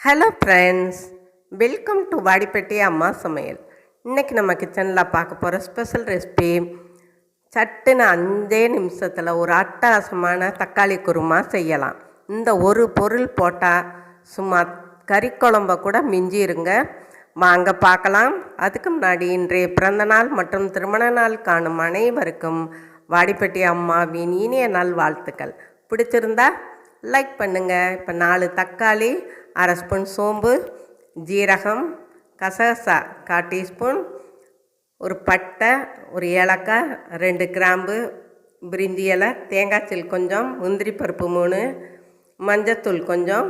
Hello friends welcome to Vadipatti அம்மா சமையல் இன்றைக்கி நம்ம கிச்சனில் பார்க்க போகிற ஸ்பெஷல் ரெசிபி சட்டுன்னு அஞ்சே நிமிஷத்தில் ஒரு அட்டகாசமான தக்காளி குருமா செய்யலாம். இந்த ஒரு பொருள் போட்டால் சும்மா கறி குழம்ப கூட மிஞ்சி இருங்க வாங்க பார்க்கலாம். அதுக்கு முன்னாடி இன்றைய பிறந்த நாள் மற்றும் திருமண நாள் காணும் அனைவருக்கும் வாடிப்பட்டி அம்மாவின் இனிய நாள் வாழ்த்துக்கள் பிடிச்சிருந்தா லைக் பண்ணுங்கள் இப்போ நாலு தக்காளி அரை ஸ்பூன் சோம்பு ஜீரகம் கசகசா கால் டீஸ்பூன் ஒரு பட்டை ஒரு ஏலக்காய் ரெண்டு கிராம்பு பிரிஞ்சி இலை தேங்காய் சீல் கொஞ்சம் முந்திரி பருப்பு மூணு மஞ்சத்தூள் கொஞ்சம்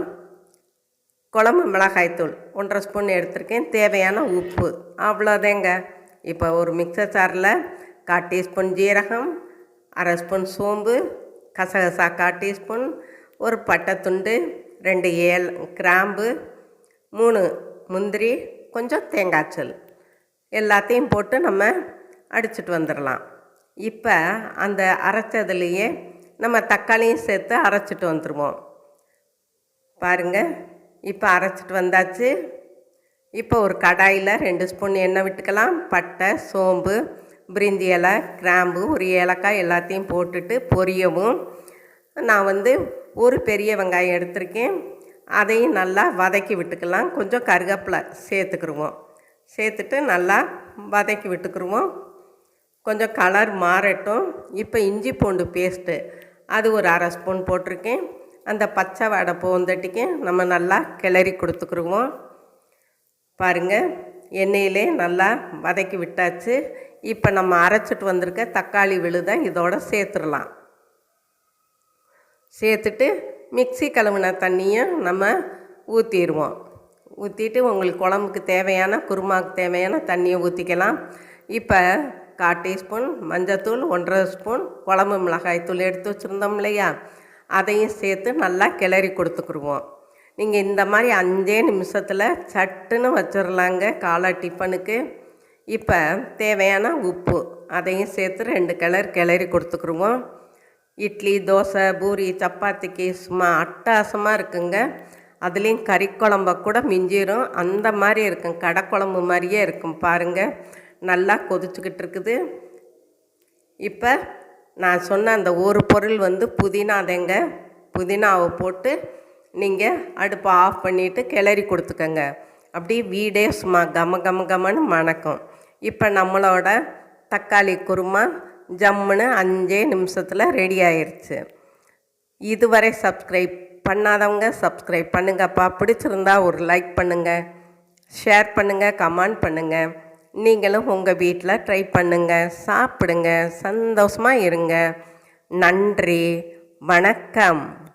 குழம்பு மிளகாய்த்தூள் ஒன்றரை ஸ்பூன் எடுத்திருக்கேன். தேவையான உப்பு. அவ்வளோதேங்க. இப்போ ஒரு மிக்சர் சாரில் கால் டீஸ்பூன் ஜீரகம் அரை ஸ்பூன் சோம்பு கசகசா கால் டீஸ்பூன் ஒரு பட்டை துண்டு ரெண்டு ஏல் கிராம்பு மூணு முந்திரி கொஞ்சம் தேங்காய்ச்சல் எல்லாத்தையும் போட்டு நம்ம அடிச்சிட்டு வந்துடலாம். இப்போ அந்த அரைச்சதுலேயே நம்ம தக்காளியும் சேர்த்து அரைச்சிட்டு வந்துடுவோம் பாருங்கள் இப்போ அரைச்சிட்டு வந்தாச்சு. இப்போ ஒரு கடாயில் ரெண்டு ஸ்பூன் எண்ணெய் விட்டுக்கலாம். பட்டை சோம்பு பிரிஞ்சி இலை கிராம்பு ஒரு ஏலக்காய் எல்லாத்தையும் போட்டுட்டு பொரியவும். நான் வந்து ஒரு பெரிய வெங்காயம் எடுத்திருக்கேன். அதையும் நல்லா வதக்கி விட்டுக்கலாம். கொஞ்சம் கருவேப்பிலை சேர்த்துக்கிருவோம். சேர்த்துட்டு நல்லா வதக்கி விட்டுக்கிருவோம். கொஞ்சம் கலர் மாறட்டும். இப்போ இஞ்சி பூண்டு பேஸ்ட்டு அது ஒரு அரை ஸ்பூன் போட்டிருக்கேன். அந்த பச்சை வடை போந்தட்டிக்கு நம்ம நல்லா கிளறி கொடுத்துக்குருவோம். பாருங்கள் எண்ணெயிலே நல்லா வதக்கி விட்டாச்சு. இப்போ நம்ம அரைச்சிட்டு வந்திருக்க தக்காளி விழுதை இதோட சேர்த்துடலாம். சேர்த்துட்டு மிக்சி கழுவுன தண்ணியும் நம்ம ஊற்றிடுவோம் ஊற்றிட்டு உங்களுக்கு குழம்புக்கு தேவையான குருமாவுக்கு தேவையான தண்ணியை ஊற்றிக்கலாம் இப்போ கால் டீஸ்பூன் மஞ்சத்தூள் ஒன்றரை ஸ்பூன் குழம்பு மிளகாய் தூள் எடுத்து வச்சுருந்தோம் இல்லையா? அதையும் சேர்த்து நல்லா கிளறி கொடுத்துக்குருவோம் நீங்கள் இந்த மாதிரி அஞ்சே நிமிஷத்தில் சட்டுன்னு வச்சிடலாங்க காலை டிஃபனுக்கு. இப்போ தேவையான உப்பு அதையும் சேர்த்து ரெண்டு கிளர் கிளறி கொடுத்துக்குருவோம் இட்லி தோசை பூரி சப்பாத்திக்கு சும்மா அட்டாசமாக இருக்குங்க. அதுலேயும் கறி குழம்ப கூட மிஞ்சிரும். அந்த மாதிரி இருக்கும். கடை குழம்பு மாதிரியே இருக்கும். பாருங்கள் நல்லா கொதிச்சுக்கிட்டு இருக்குது. இப்போ நான் சொன்ன அந்த ஒரு பொருள் வந்து புதினா தேங்க புதினாவை போட்டு நீங்கள் அடுப்பை ஆஃப் பண்ணிவிட்டு கிளறி கொடுத்துக்கோங்க. அப்படியே வீடே சும்மா கம கம கமன்னு மணக்கும். இப்போ நம்மளோட தக்காளி குருமா ஜம்முன்னு அஞ்சே நிமிஷத்தில் ரெடி ஆயிடுச்சு இதுவரை சப்ஸ்கிரைப் பண்ணாதவங்க சப்ஸ்கிரைப் பண்ணுங்கப்பா. பிடிச்சிருந்தா ஒரு லைக் பண்ணுங்கள் ஷேர் பண்ணுங்கள் கமெண்ட் பண்ணுங்கள் நீங்களும் உங்கள் வீட்டில் ட்ரை பண்ணுங்கள் சாப்பிடுங்க. சந்தோஷமாக இருங்க. நன்றி. வணக்கம்.